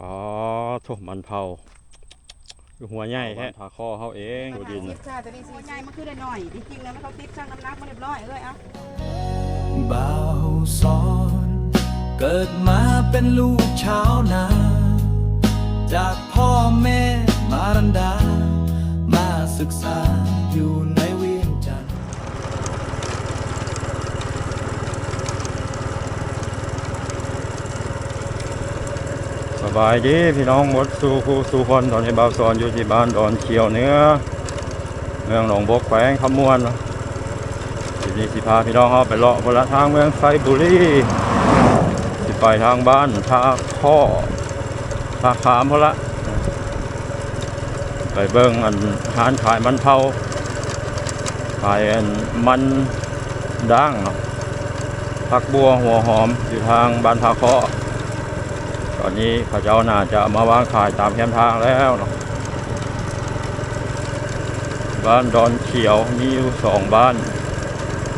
ปอโถมันเผาคือหัวใหญ่แท้ทาคอเขาเองดูดินสิบค่ะตัวนี้สี่ใหญ่มันคือได้หน่อยจริงๆแล้วมันเขาติดช่างน้ำหนักมาเรียบร้อยเอ้ยเอะบ่าวสอนเกิดมาเป็นลูกชาวนา จากพ่อแม่มารันดา มาศึกษาอยู่ในเวียงจันทร์ ส บายดีพี่น้องหมดสู่คู่สู่คนตอนนี้บ่าวสอนอยู่ที่บ้านดอนเขียวเนื้อเมืองหนองบกแขวงขมวนทีนี้สิพาพี่น้องเขาไปเลาะบนละทางเมืองไซบุรีสิไปทางบ้านท่าข้อท่าขามพละไปเบิ่งอันหานขายมันเผาขายอันมันด่างเนาะผักบัวหัวหอมอยู่ทางบ้านท่าข้อ อนนี้เขาเจ้าน่าจะมาวางขายตามแคมทางแล้วเนาะบ้านดอนเขียวมีอยู่สองบ้าน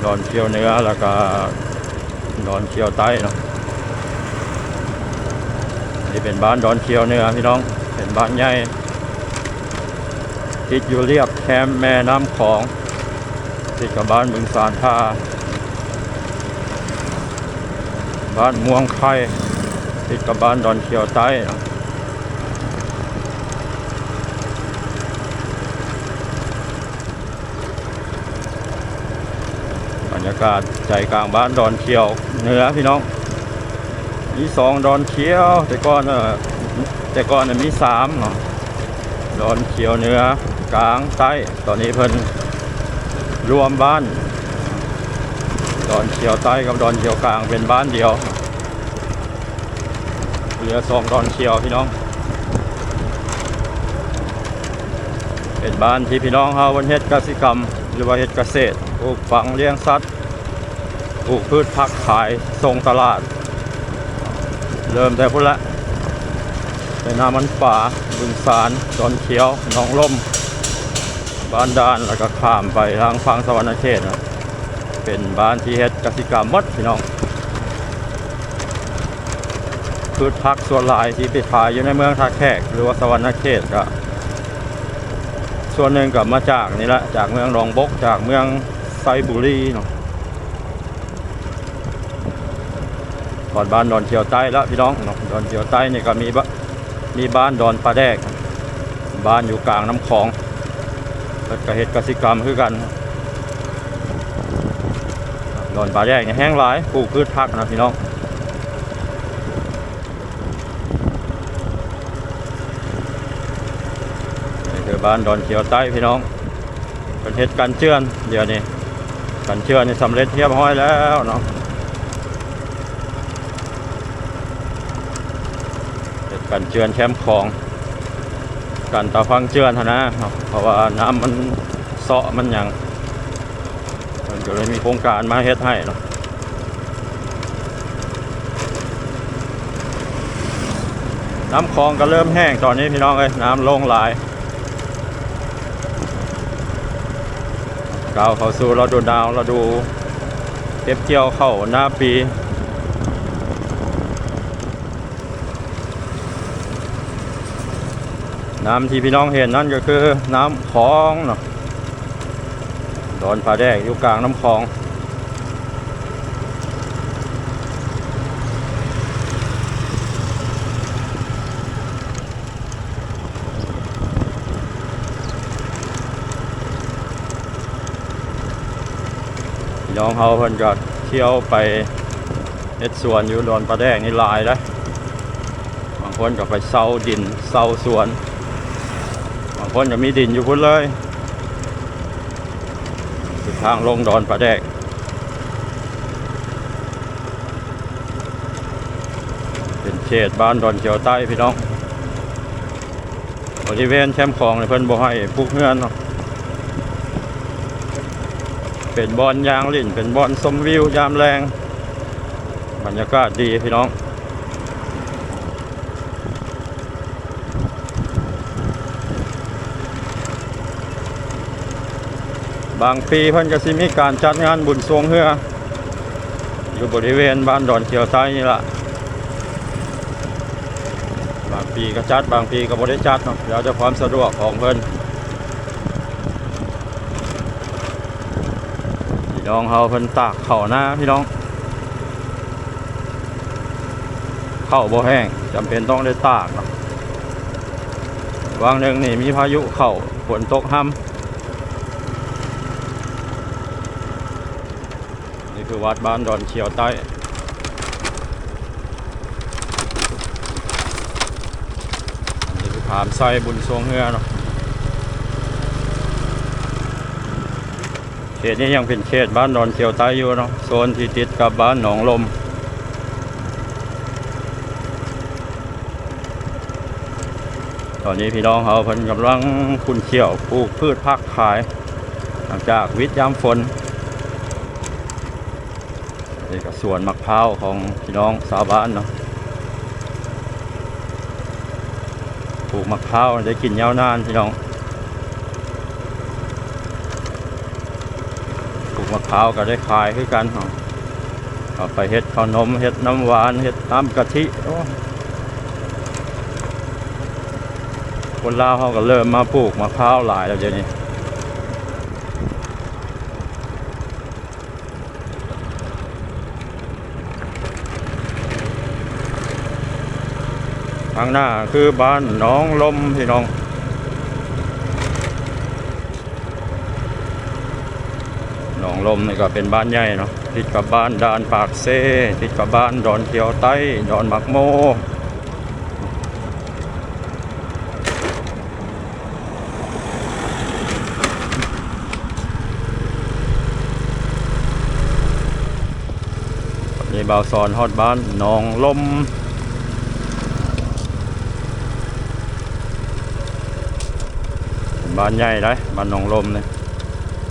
ดอนเขียวเหนือแล้วก็ดอนเขียวใต้เนาะนี่เป็นบ้านดอนเขียวเหนือพี่น้องเป็นบ้านใหญ่ติดอยู่เรียบแคมแม่น้ำของติดกับบ้านบึงสารท่าบ้านม่วงไข่ ติดกับบ้านดอนเขียวใต้นะบรรยากาศใจกลางบ้านดอนเขียวเหนือพี่น้องมีสองดอนเขียว แต่ก่อนเออแต่ก่อนมีสามเนาะดอนเขียวเหนือกลางใต้ตอนนี้เพิ่นรวมบ้าน ดอนเขียวใต้กับดอนเขียวกลางเป็นบ้านเดียว เหลือสองดอนเขียวพี่น้อง เป็นบ้านที่พี่น้องเฮาวันเฮ็ดกสิกรรม หรือว่าเฮ็ดเกษตรปลูกฝังเลี้ยงสัตว์ปลูกพืชผักขายส่งตลาด เริ่มแต่พุ่นละเป็นน้ำมันป่าบึงสารดอนเขียวหนองล่มบ้านดานแล้วก็ข้ามไปทางฝั่งสวรรณเขตนะเป็นบ้านที่เฮ็ดกสิกรรมมดพี่น้อง พืชผักส่วนหลายที่ไปขายอยู่ในเมืองท่าแขกหรือว่าสวรรณเขตก็ส่วนหนึ่งก็มาจากนี่แหละจากเมืองหนองบกจากเมืองไซบุรีเนาะก่อนบ้านดอนเขียวใต้แล้วพี่น้องเนาะดอนเขียวใต้นี่ก็มีบมีบ้านดอนปลาแดก บ้านอยู่กลางน้ำคลองแล้วก็เฮ็ดกสิกรรมคือกันดอนปลาแดกเนี่ยแห้งหลายปลูกพืชผักนะพี่น้อง นี่คือ บ้านดอนเขียวใต้พี่น้องเป็นเฮ็ดกันเชื่อนเดี๋ยวนี้กันเชื่อนนี่สำเร็จเรียบร้อยแล้วเนาะเฮ็ดกันเชื่อนแคมป์ของกันตาฟังเชื่อนนะเพราะว่าน้ำมันเซาะมันยังมันก็เลยมีโครงการมาเฮ็ดให้เนาะน้ำคลองก็เริ่มแห้งตอนนี้พี่น้องเอ้ยน้ำลงหลาย ก้าวเข้าสู่เราดูดาวเราดูเก็บเกี่ยวเข้าหน้าปีน้ำที่พี่น้องเห็นนั่นก็คือน้ำคลองเนาะดอนผาแดกอยู่กลางน้ำคลอง เขาเพิ่นก็เที่ยวไปเฮ็ดสวนอยู่ดอนปลาแดงนี่หลายแล้วบางคนก็ไปเซาดินเซาสวน บางคนก็มีดินอยู่พุ่นเลยทางลงดอนปลาแดกเป็นเขตบ้านดอนเขียวใต้พี่น้องบริเวณแคมป์ของเนี่ยเพิ่นบ่ให้ปลูกเฮือนเนาะ เป็นบอลยางลิ่นเป็นบอลสมวิวยามแรง บรรยากาศดีพี่น้องบางปีเพิ่นก็สิมีการจัดงานบุญสวงเฮือ อยู่บริเวณบ้านดอนเขียวใต้นี่ละบางปีก็จัดบางปีก็บ่ได้จัดเนาะแล้วจะความสะดวกของเพิ่น น้องเฮาเพิ่นตากเข้าหน้าพี่น้อง เข้าบ่แห้งจำเป็นต้องได้ตากนะวางหนึ่งนี่มีพายุเข้าฝนตกห้ำนี่คือวัดบ้านดอนเขียวใต้นี่คือผามไส้บุญทรงเฮือเนาะ เขตนี้ยังเป็นเขตบ้านดอนเขียวใต้อยู่เนาะโซนที่ติดกับบ้านหนองลม ตอนนี้พี่น้องเขาเพิ่นกำลังคุณเขียวปลูกพืชผักขาย หลังจากวิทยามฝนนี่ก็สวนมะพร้าวของพี่น้องชาวบ้านเนาะปลูกมะพร้าวได้กินยาวนานพี่น้อง ปลูก มะพร้าวก็ได้ขายคือกันเอาไปเฮ็ดขนมเฮ็ดน้ำหวานเฮ็ดน้ำกะทิคนลาวเขาก็เริ่มมาปลูกมะพร้าวหลายแล้วเดี๋ยวนี้ทางหน้าคือบ้านน้องลมพี่น้อง หนอง ลมนี่ก็เป็นบ้านใหญ่เนาะติดกับบ้านดานปากเซติดกับบ้านดอนเขียวใต้ดอนมักโมนี่บ่าวสอนฮอดบ้านหนองลมบ้านใหญ่ได้บ้านหนองลมเนี่ย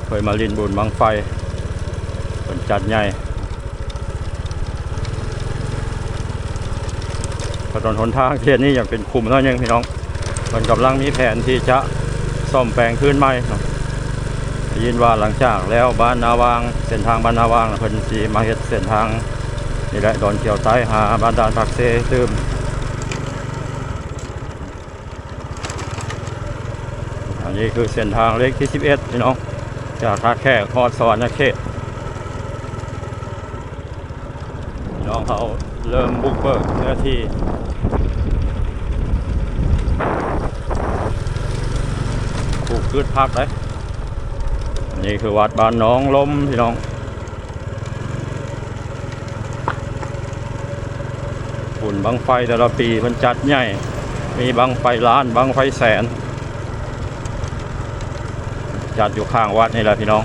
เคยมาลินบุญบังไฟ จัดใหญ่ถนนหนทางเทียนนี่ยังเป็นคุมแล้วยังพี่น้องมันกำลังมีแผนที่จะซ่อมแปลงขึ้นใหม่เนาะได้ยินว่าหลังจากแล้วบ้านนาวางเส้นทางบ้านนาวางเพิ่นสีมาเฮ็ดเส้นทางนี่แหละดอนเขียวใต้หาบ้านดานปักเซตืมอันนี้คือเส้นทางเลขที่ 11พี่น้องจากท่าแค่คอดสวรรค์เขตพี่น้ องเขาเริ่มบุกเบิกเนื้อที่ปลูกพืชผักเลยนนี้คือวัดบ้านน้องลมพี่น้องฝุ่นบังไฟแต่ละปีมันจัดใหญ่ มีบังไฟล้านบังไฟแสน จัดอยู่ข้างวัดนี่แหละพี่น้อง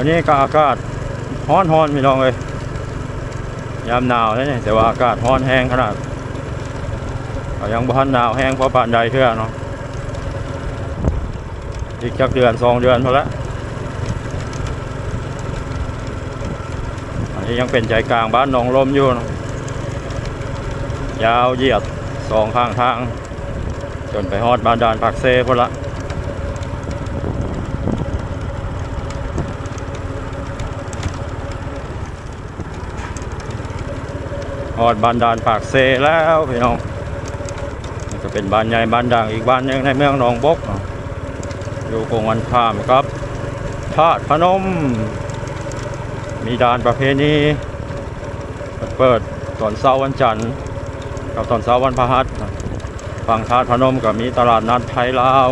วันนี้ก็อากาศร้อนร้อนๆพี่น้องเลยยามหนาวแล้วนี่แต่ว่าอากาศร้อนแห้งขนาดยังบ่ทันหนาวแห้งเพราะป่านใดเท่าเนาะอีกจักเดือนสองเดือนพอละอันนี้ยังเป็นใจกลางบ้านหนองลมอยู่นะยาวเหยียดสองข้างทาง จนไปฮอดบ้านดานปากเซ่พุ่นละ อดบ้านดานปากเซแล้วพี่น้องนี่ก็เป็นบ้านใหญ่บ้านดังอีกบ้านหนึงในเมืองหนองบก อยู่กงวันข้ามครับธาตุพนม มีดานประเพณีเปิดตอนเสาร์วันจันทร์กับตอนเสาร์วันพฤหัสฝั่งธาตุพนมก็มีตลาดนัดไทยลาว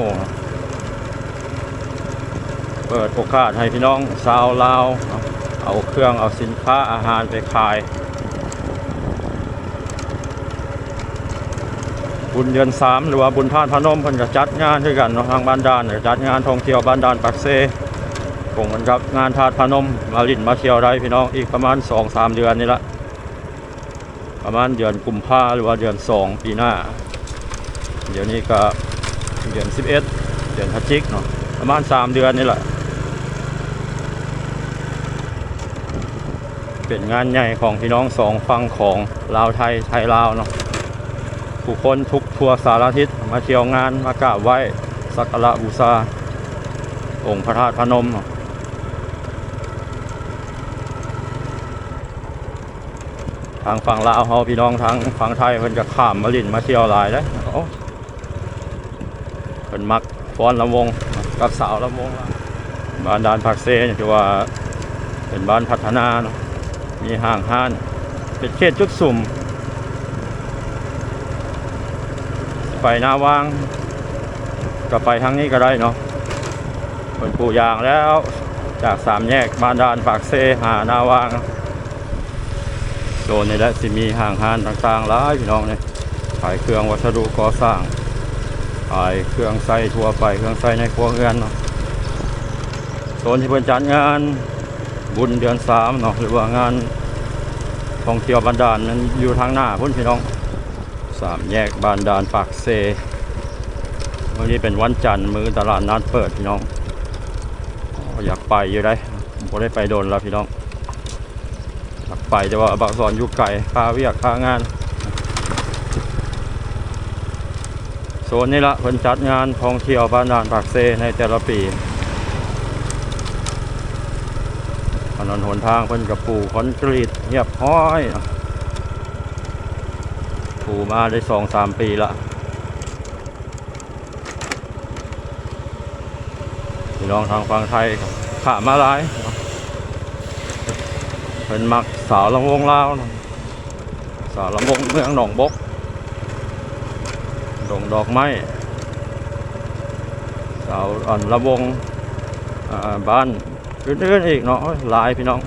เปิดโอกาสให้พี่น้องชาวลาวเอาเครื่องเอาสินค้าอาหารไปขาย บุญเดือนสามหรือว่าบุญท่านพนมเพิ่นก็จัดงานด้วยกันเนาะทางบ้านดานเนี่ยจัดงานท่องเที่ยวบ้านดานปักเซคงกันครับงานทาดพนมมาลินมาเที่ยวได้พี่น้องอีกประมาณ2อสเดือนนี่ละประมาณเดือนกุมภาหรือว่าเดือน 2 ปีหน้า เดี๋ยวนี้ก็เดือน 11 เดือนพฤศจิกเนาะประมาณ 3 เดือนนี่แหละเป็นงานใหญ่ของพี่น้องสองฝั่งของลาวไทยไทยลาวเนาะ ผู้คนทุกทั่วสารทิศมาเที่ยวงานมากราบไหว้สักการะบูชาองค์พระธาตุพนมทางฝั่งลาวเฮาพี่น้องทางฝั่งไทยเพิ่นจะข้ามมาลินมาเที่ยวหลายเลยเพิ่นมักฟ้อนลำวงกับสาวลำวงบ้านดานผักเซนี่ถือว่าเป็นบ้านพัฒนาเนาะมีห้างห้านเป็นเขตจุดสุ่ม ไปหน้าว่าง ก็ไปทางนี้ก็ได้เนาะเป็นปูยางแล้วจากสามแยกบ้านดานปากเซหาหน้าว่างโซนนี้แหละสิมีห่างหานต่างๆหลายพี่น้องเนี่ยขายเครื่องวัสดุก่อสร้างขายเครื่องใส่ทั่วไปเครื่องใส่ในครัวเรือนเนาะโซนที่เพิ่นจัดงานบุญเดือนสามเนาะหรือว่างานท่องเที่ยวบานดาลนั้นอยู่ทางหน้าพุ่นพี่น้อง สามแยกบานดาลปากเซวันนี้เป็นวันจันทร์มือตลาดนัดเปิดพี่น้อง อยากไปอยู่ได้ผมได้ไปโดนแล้วพี่น้อง อยากไปแต่ว่าบักสอนอยู่ไก่ค่าเวียกค่างาน โซนนี้ละเพิ่นจัดงานท่องเที่ยวบ้านดานปากเซในแต่ละปีถนนหนทางเพิ่นกับปูคอนกรีตเรียบห้อย เนาะปูมาได้สองสามปีละพี่น้องทางฝั่งไทยขามาหลายเนาะเพิ่นมักสาวลำวงลาวนะสาวลำวงเมืองหนองบกดงดอกไม้สาวอ่อนลำวงบ้านอื่นๆอีกเนาะหลายพี่น้อง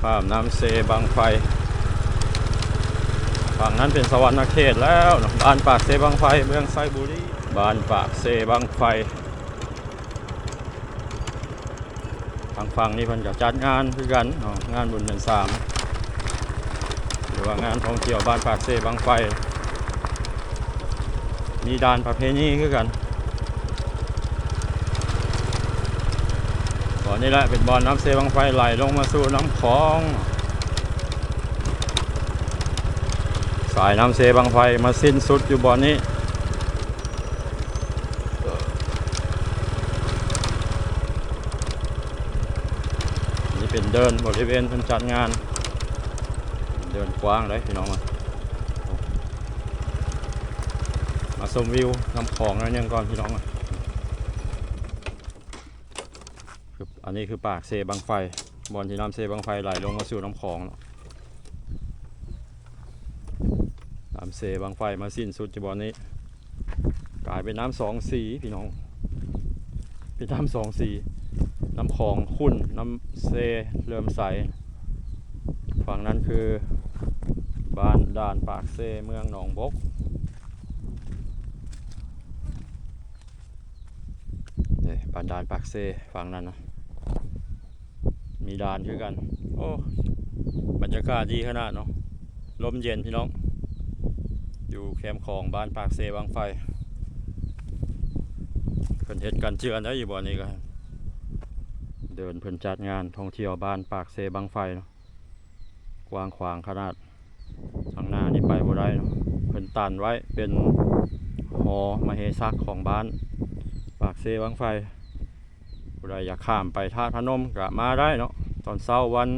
ข้ามน้ำเซบางไฟฝั่งนั้นเป็นสวรรค์เขตแล้วบ้านปากเซบางไฟเมืองไซบุรีบ้านปากเซบางไฟทางฝั่งนี้เพิ่นก็จัดงานคือกันงานบุญเดือนสามหรือว่างานท่องเที่ยวบ้านปากเซบางไฟมีดานประเพณีคือกัน บ่อนนี้แหละเป็นบอลน้ำเซบังไฟไหลลงมาสู่น้ำคลอง สายน้ำเซบังไฟมาสิ้นสุดอยู่บ่อนนี้นี่เป็นเดินบริเวณเพิ่นจัดงาน เดินกว้างเลยพี่น้องมามาชมวิวน้ำของนั่นยังก่อนพี่น้องอะคืออั นนี้คือปากเซบังไฟ บอลที่น้ำเซบังไฟไหลลงมาสู่น้ำคลองเนาะน้ำเซบังไฟมาสิ้นสุดจีบอลนี้ กลายเป็นน้ำสองสีพี่น้อง เป็นน้ำสองสี น้ำคลองขุ่นน้ำเซเริ่มใส ฝั่งนั้นคือบ้านด่านปากเซเมืองหนองบกนี่ปานด่านปากเซฝั่งนั้นนะ มีดานคือกัน โอ้ บรรยากาศดีขนาดเนาะลมเย็นพี่น้อง อยู่แคมป์ของบ้านปากเซบางไฟเพิ่นเฮ็ดกันเจือนได้อยู่บ่อนี้ก็เดินเพิ่นจัดงานท่องเที่ยวบ้านปากเซบางไฟเนาะกว้างขวางขนาดทางหน้านี่ไปบ่ได้เนาะเพิ่นตันไว้เป็นหอมาเหสักของบ้านปากเซวังไฟผู้ใดอยากข้ามไปท่าพนมก็มาได้เนาะ ตอนเช้าวัน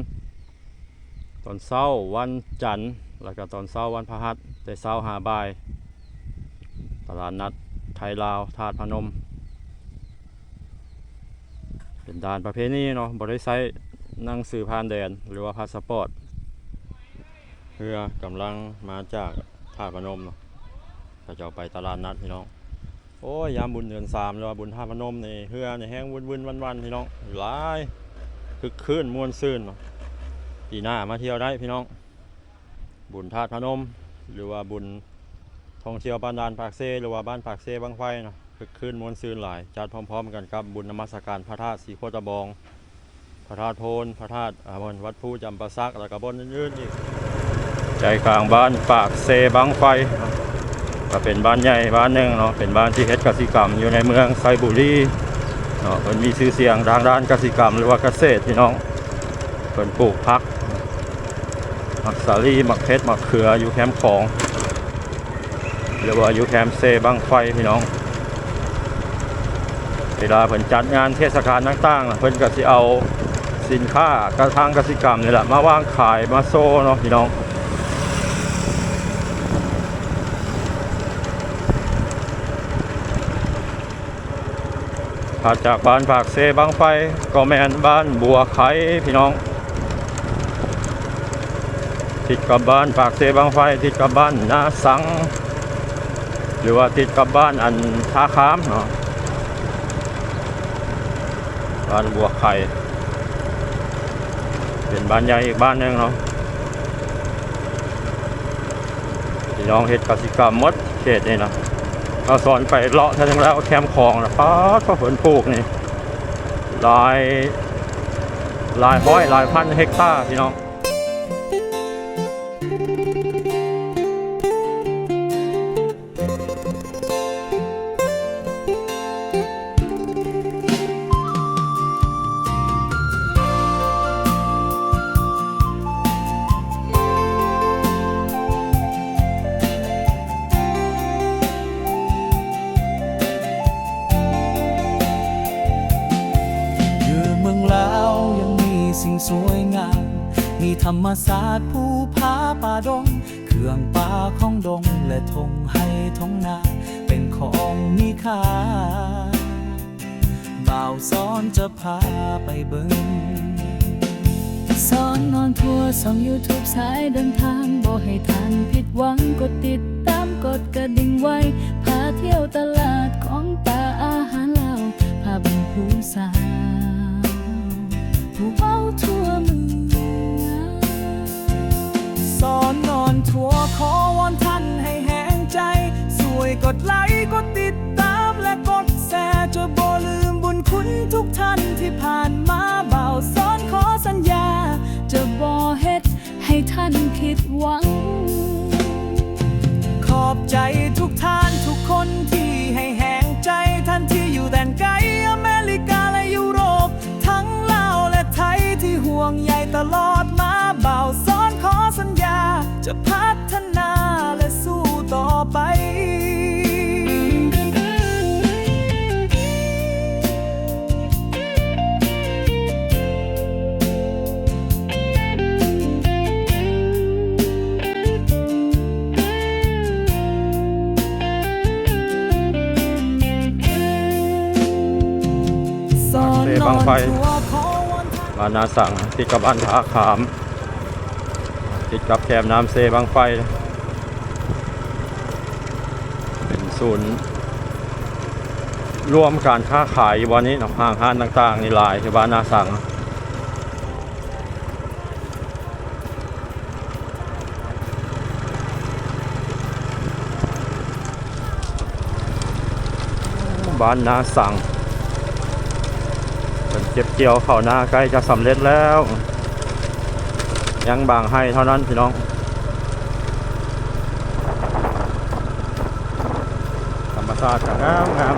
ตอนเช้าวันจันทร์ แล้วก็ตอนเช้าวันพฤหัสแต่เช้าหาบ่าย ตลาดนัดไทยลาวธาตุพนม เป็นด่านประเพณีเนาะบริษัทนั่งสื่อผ่านแดน หรือว่าพาสปอร์ตเรือกำลังมาจากธาตุพนมเนาะก็จะเอาไปตลาดนัดพี่น้อง โอ้ยยามบุญเดือนสามหรือว่าบุญท่าพนมนี่เฮือนี่แห้งวุ่นวุ่นวันวันพี่น้องหลาย คึกคืนมวนซื่นปีหน้ามาเที่ยวได้พี่น้อง บุญธาตุพนม หรือว่าบุญท่องเที่ยวบ้านดานปากเซหรือว่าบ้านปากเซบางไฟนะคึกคืนมวนซื่นหลายจัดพร้อมๆ กันกับบุญนมัสการพระธาตุสีโคตะบอง พระธาตุโพนพระธาตุอาบนวัดผู้จำปาซักแล้วก็บนอื่นๆอีกใจกลางบ้านปากเซบางไฟก็เป็นบ้านใหญ่บ้านหนึ่งเนาะเป็นบ้านที่เฮ็ดกสิกรรมอยู่ในเมืองไซบุรี เนาะเพิ่นมีชื่อเสียงทางด้านกสิกรรมหรือว่าเกษตรพี่น้องเพิ่นปลูกผักมักสาลีมักเพชรมักเขืออยู่แคมป์ของ หรือว่าอยู่แคมป์เซบังไฟพี่น้อง เวลาเพิ่นจัดงานเทศกาลต่างๆเพิ่นก็สิเอาสินค้ากระทางกสิกรรมนี่แหละมาวางขายมาโซ่เนาะพี่น้อง ถ้าจากบ้านปากเซบางไฟก็แมนบ้านบัวไข่พี่น้อง ติดกับบ้านปากเซบางไฟติดกับบ้านนาสัง หรือว่าติดกับบ้านอันท่าค้ามเนาะบ้านบัวไข่เป็นบ้านใหญ่อีกบ้านหนึ่งเนาะพี่น้องเฮ็ดกสิกรรมมดเขตนี่นะ เราสอนไปเลาะทั้งแล้วแคมคลองนะป้าก็ฝนปลูกนี่หลายหลายร้อยหลายพันเฮกตาร์พี่น้อง สอนนอนทัวร์ส่องยูทูบสายเดินทางบอกให้ทานผิดหวังกดติดตามกดกระดิ่งไว้ พาเที่ยวตลาดของป่าอาหารลาพาบุญผู้สาวผู้เมาทั่วเมืองสอนนอนทัวร์ขอวอนท่านให้แหงใจ สวยกดไลค์กดติดตามและกดแชร์จะบ่ลืมบุญคุณทุกท่านที่ผ่านมาเบาสอนขอสัญญา บอเฮ็ดให้ท่านผิดหวัง ขอบใจทุกท่านทุกคนที่ให้แหงใจท่านที่อยู่แดนไกลอเมริกาและยุโรป ทั้งลาวและไทยที่ห่วงใยตลอดมาเบาสอนขอสัญญา จะพัฒนาและสู้ต่อไป อนนอนทัวร์ขอวอนท่านบ้านาสังติดกับบ้านทาขาม ติดกับแคมน้ำเซบางไฟ เป็นศูนย์ร่วมการค้าขายวันนี้นห้างห้านต่างๆนี่หลายที่บ้านนาสังบ้านนาสัง เก็บเกี่ยวเข้าวหน้าใกล้จะสำเร็จแล้ว ยังบางให้เท่านั้นพี่น้องธรรมชาติก็งามงาม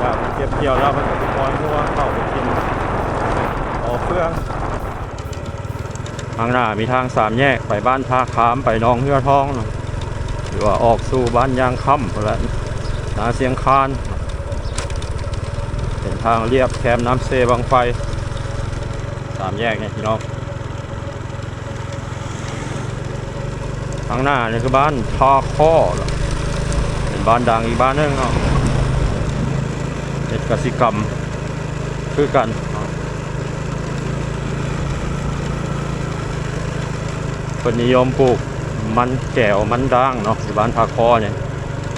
แล้วเก็บเกี่ยวแล้วมันก็ปล่อยมัวเข้าไปกินออกเครื่องทางหน้ามีทางสามแยกไปบ้านท่าขามไปน้องเฮือทองหรือว่าออกสู่บ้านยางค่ำแล้วนาเสียงคาน ทางเรียบแคมน้ำเซบางไฟสามแยกเนี่ยพี่น้องทางหน้านี่คือบ้านทอข้อเป็นบ้านดังอีกบ้านนึงเนาะเฮ็ดกสิกรรมคือกันเนาะคนนิยมปลูกมันแก้วมันด่างเนาะบ้านทาคอเนี่ย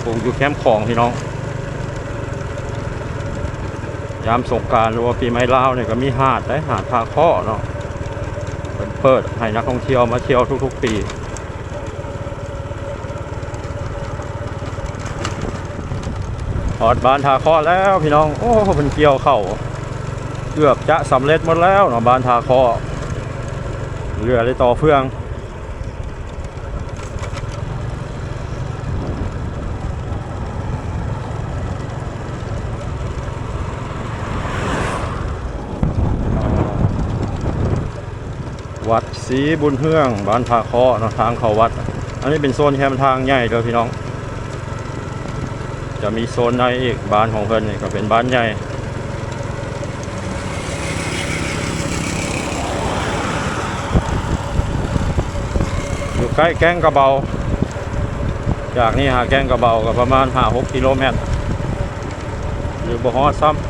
ปลูกอยู่แคมป์ของพี่น้อง ยามสงการหรือว่าปีใหม่ลาวเนี่ยก็มีหาดได้หาดพาข้อเนาะเปิดเปิดให้นักท่องเที่ยวมาเที่ยวทุก ๆ ปีหอดบานทาข้อแล้วพี่น้อง โอ้เป็นเกี่ยวเข้าเกือบจะสำเร็จหมดแล้วเนาะบานทาข้อเรือเลยต่อเฟือง วัดศรีบุญเฮืองบ้านทาเคาะนะทางเข้าวัด อันนี้เป็นโซนแคมทางใหญ่เด้อพี่น้อง จะมีโซนในอีกบ้านของเพิ่นนี่ก็เป็นบ้านใหญ่อยู่ใกล้แก้งกระเบา จากนี่หาแก้งกระเบาก็ประมาณ5 6กิโลเมตรหรือบ่ฮอดซ้ำ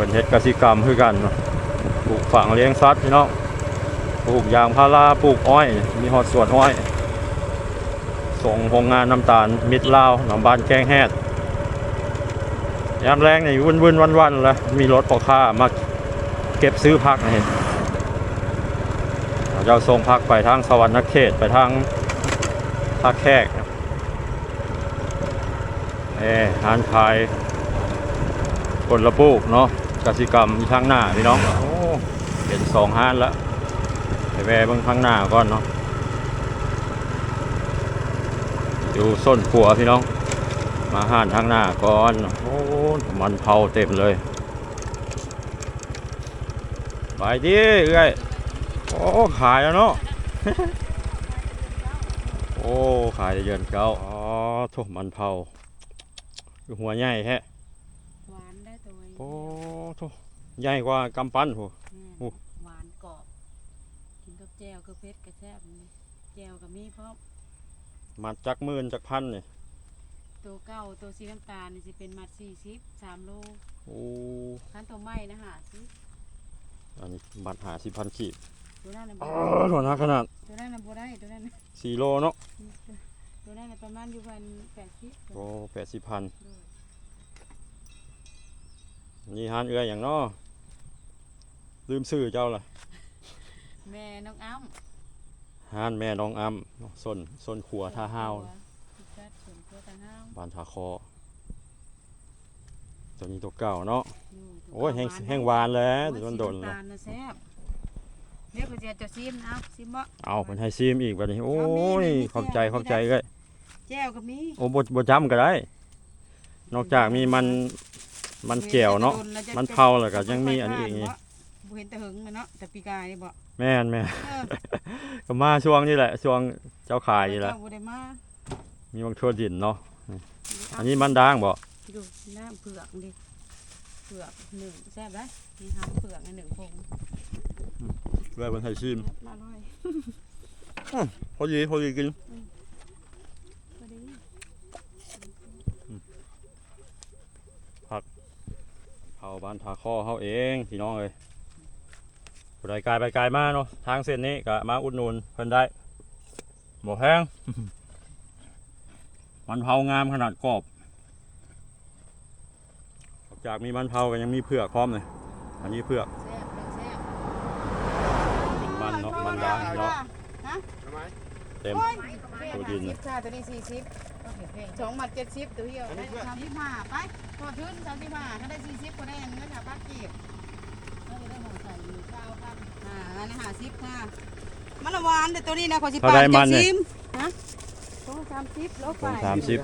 เป็นเฮ็ดกสิกรรมคือกันปลูกฝังเลี้ยงสัตว์พี่น้องปลูกยางพาราปลูกอ้อย มีฮอดสวนอ้อย ส่งโรงงานน้ำตาลมิดลาวหนองบานแกงแฮดยามแรงเนี่ยวุ่นวุ่นวันวันแล้วมีรถปอค้ามาเก็บซื้อพักนี่เราส่งพักไปทางสวรรค์เขตไปทางท่าแขกเอ่หานขายผลปลูกเนาะ กสิกรรมมีทางหน้าพี่น้องโอ้เห็นสองห้านแล้วไปแวะเบิ่งทางหน้าก่อนเนาะอยู่ส้นขัวพี่น้อง มาห่านทางหน้าก่อนโอ้มันเผาเต็มเลยไปดิเอ้ยโอ้ขายแล้วเนาะโอ้ขายได้เดือนเก้าอ๋อโถมันเผาคือหัวใหญ่แฮะ หวานได้ตัว โอ้ โถใหญ่กว่ากำปั้นโห โอ้ หวานกรอบ กินกับแจวกับเพชรกระแซบนี่แจวกับมีพร้อมมัดจักหมื่นจักพันนี่ตัวเก้าตัวสีน้ำตาลนี่สิเป็นมัดสี่สิบสามโลโอ้ขั้นตัวไม้นะฮะสิอันนี้มัดหาสิพันขีดตัวนั้นน่ะอ๋บ่อได้โถนะขนาดตัวนั้นน่ะบ่ได้ตัวนั้นน่ะสี่โลเนาะตัวนั้นน่ะประมาณอยู่พันแปดสิบโอ้แปดสิบพันโดย นี่ฮานเอืออย่างน้อลืมชื่อเจ้าล่ะ แม่น้องอ้ำฮานแม่น้องอ้ำส้นส้นขัวท่าห้าวพิกัดสวนครัวท่าห้าวบานทาคอตัวนี้ตัวเก่าเนาะอยู่ตัวโอ้ยแห้งเก่าแห้งหวานแล้วโอ้ยโดนโดนสีๆน้ำเนาะตาลน่ะแซ่บเรียกว่าจะจะซิมเอาซิมบ่เอาเป็นให้ซีมอีกแบบนี้โอ้เอามียมีขอบใจแก้วขอบใจเลยแจ่วก็มีโอ้บดบดจำก็ได้ นอกจากมีมัน มันแก้วเนาะ มันเผาแล้วก็ยังมีอันนี้อีกนี่บ่เห็นแต่หึงเลยเนาะแต่ปีกายนี่บ่แม่นแม่นเออก็มาช่วงนี้แหละ ช่วงเจ้าขายนี่แหละ เจ้าบ่ได้มามีบางทั่วดินเนาะ อันนี้มันด่างบ่ดูน้ำเผือกดิเผือกหนึ่งแซ่บได้มีหำเผือกในหนึ่งพงเลยเป็นให้ซีมมาหน่อย พอดีพอดีกิน พอดี เผาบ้านทาข้อเขาเองพี่น้องเลยผู้ใดไกลไปไกลมาเนาะทางเส้นนี้ก็มาอุดหนุนเพิ่นได้บ่แพงมันเผางามขนาดกรอบนอกจากมีมันเผาก็ยังมีเผือกพร้อมเลยอันนี้เผือกแซ่บแซ่บเป็นมันเนาะมันด่างพี่น้องฮะเต็มตัวดินสิบค่ะตัวนี้สี่สิบ สองหมัดเจ็ดสิบตัวเดียวได้สามสิบห้าไปพอขึ้นสามสิบห้าถ้าได้สี่สิบก็ได้เงินหาบ้านเก็บก็จะได้หมดใส่อยู่เก้าพันอ่าอันนี้ห้าสิบค่ะมันละหวานแต่ตัวนี้นะขอสิบเท่าปาไรทมันเนี่ยสิบฮะสองสามสิบลบไปสองสามสิบ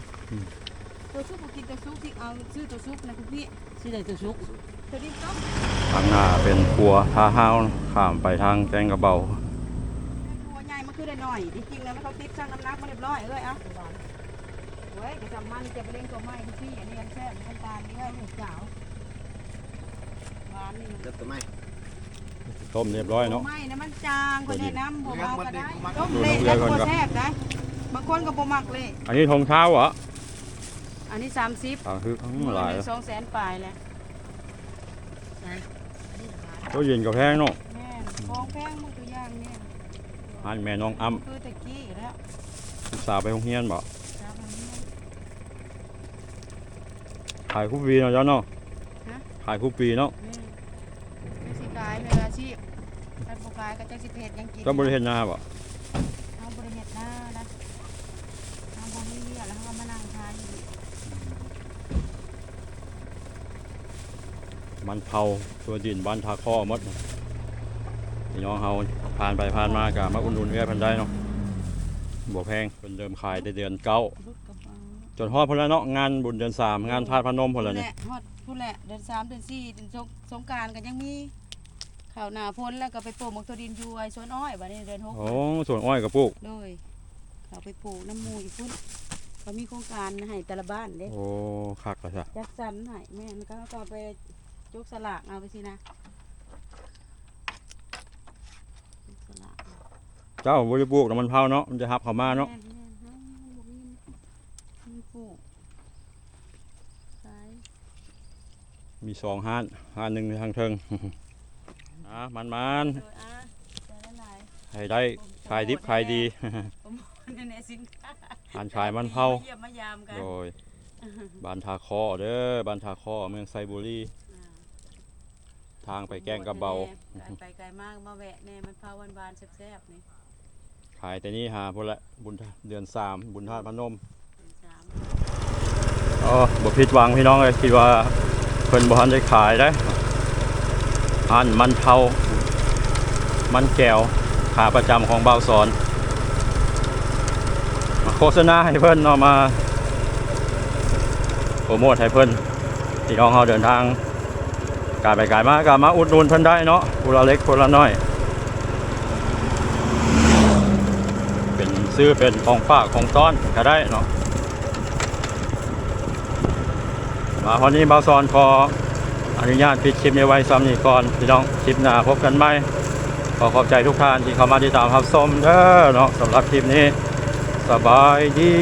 ตัวซุปกินตัวซุปที่เอาซื้อตัวซุปนะคุณพี่ซื้อได้ตัวซุปตัวนี้ต้องทางหน้าเป็นครัวท่าห้าวข้ามไปทางแกงกระเบาตัวใหญ่มันคือได้หน่อยจริงๆแล้วเขาติดช่างน้ำหนักมาเรียบร้อยเอ้ยเอะ เว้ยกระจำมันจะไปเล่นตัวไม้คุณพี่อันนี้อันแซ่บน้ำตาลนี่เอ้ยลูกสาวหวานนี่เด็ดตัวไหมต้มเรียบร้อยเนาะไม่นะมันจางคนแนะนำบ่เมาก็ได้เลี้ต้ยมงเละดูแล้วน้ำเกลือก่อนก็ครับแซ่บนะบางคนก็บ่มักเลยอันนี้ทงเท้าเหรออันนี้สามสิบอ่าคืออื้อหลายสองแสนปลายแล้วตัวเย็นกับแพงเนาะแม่นของแพงมันตัวอย่างเนี่ยหันแม่น้องอ้ำคือตะกี้แล้วศึกษาวไปโรงเรียนบ่ ตามอันนี้ ขายคู่ปีเนาะเจ้าเนาะฮะ ขายคู่ปีเนาะนี่สิกายเป็นอาชีพถ้าบ่กายก็จักสิเพชยังกินก็บริเห็นนาบ่เอาบริเฮ็ดหน้านะเอาบ่มีเวียแล้วเขาก็มานั่งทานอยู่มันเผาตัวดินบ้านทาข้อหมดพี่น้องเฮาผ่านไปผ่านมากะมาอุ่นอุ่นๆแก่เพันได้เนาะบ่แพงเป็นเดิมขายได้เดือนเก้ารุดกระเป๋า จนฮอดพุ่นแล้วเนาะงานบุญเดือนสามงานธาตุพนมพุ่นแล้วแหนี่ละฮอดพูดแหละเดือนสามเดือนสี่เดือนสงสงกรารกันยังมีข้าวหนาพ้นแล้วก็ไปปลูกมักตัวดินอยู่ไอ้สวนอ้อยบัดนี้เดือนหกโอ้ส่วนอ้อยกับปลูกเลยเขาไปปลูกน้ำมูอยู่พุ่นเขามีโครงการให้แต่ละบ้านเด้โอ้คักละจ้ะจัดสรรให้แม่นก็ก็ไปจุกสลากเอาไปสินะจุกสลากเจ้าบริปลูกน้ำมันเผาเนาะมันจะหับเข้ามาเนาะแม่นแม่นเฮาบ่มีมีปลูกขาย มีสองห้านห้านหนึ่งทางเทิงอะมันมันโดยอะใจละลายๆให้ได้ขายดิบขายดีผมในในสินค้าหานขายมันเผามาเยี่ยมมายามกันโดยบานทาคอเด้อบานทาคอเมืองไซบุรีอ่าทางไปแกงกระเบา ไกลไปไกลมากมาแวะแน่มันพาวันบานๆแซ่บๆนี่ขายแต่นี่หาพุ่นละบุญธาเดือนสามบุญธาตุพนม เป็นสาม อ๋อบ่ผิดหวังพี่น้องเลยคิดว่า เพิ่นบ่ทันได้ขายได้อันมันเผามันแก้วขาประจำของบ่าวสอนมาโฆษณาให้เพิ่นเนาะมาโปรโมทให้เพิ่นพี่น้องเฮาเดินทางกายไปกายมาก็มาอุดหนุนเพิ่นได้เนาะผู้ละเล็กผู้ละน้อย เป็นซื้อเป็นของฝากของต้อนก็ได้เนาะ มาวันนี้บาซอนขออนุญาตปิดคลิปในไว้ซ้ำนี้ก่อนพี่น้องคลิปหน้าพบกันไหมขอขอบใจทุกท่านที่เข้ามาติดตามครับชมเด้อเนาะสำหรับคลิปนี้ สบายดี